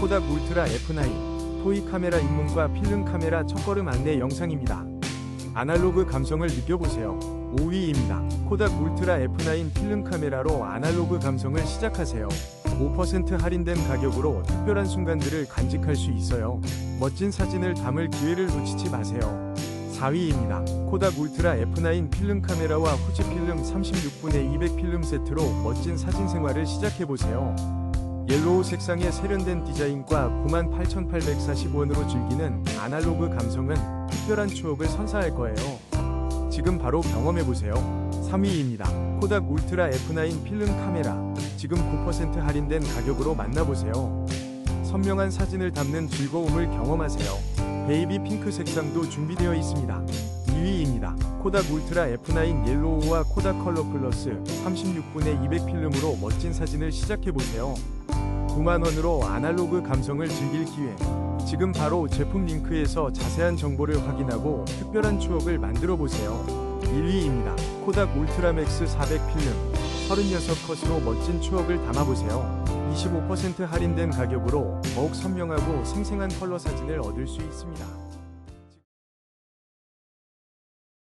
코닥 울트라 F9 토이 카메라 입문과 필름 카메라 첫걸음 안내 영상입니다. 아날로그 감성을 느껴보세요. 5위입니다. 코닥 울트라 F9 필름 카메라로 아날로그 감성을 시작하세요. 5% 할인된 가격으로 특별한 순간들을 간직할 수 있어요. 멋진 사진을 담을 기회를 놓치지 마세요. 4위입니다. 코닥 울트라 F9 필름 카메라와 후지 필름 36분의 200 필름 세트로 멋진 사진 생활을 시작해보세요. 옐로우 색상의 세련된 디자인과 98,840원으로 즐기는 아날로그 감성은 특별한 추억을 선사할 거예요. 지금 바로 경험해보세요. 3위입니다. 코닥 울트라 F9 필름 카메라. 지금 9% 할인된 가격으로 만나보세요. 선명한 사진을 담는 즐거움을 경험하세요. 베이비 핑크 색상도 준비되어 있습니다. 2위입니다. 코닥 울트라 F9 옐로우와 코닥 컬러 플러스 36분의 200 필름으로 멋진 사진을 시작해보세요. 9만원으로 아날로그 감성을 즐길 기회. 지금 바로 제품 링크에서 자세한 정보를 확인하고 특별한 추억을 만들어 보세요. 1위입니다. 코닥 울트라맥스 400 필름 36컷으로 멋진 추억을 담아보세요. 25% 할인된 가격으로 더욱 선명하고 생생한 컬러 사진을 얻을 수 있습니다.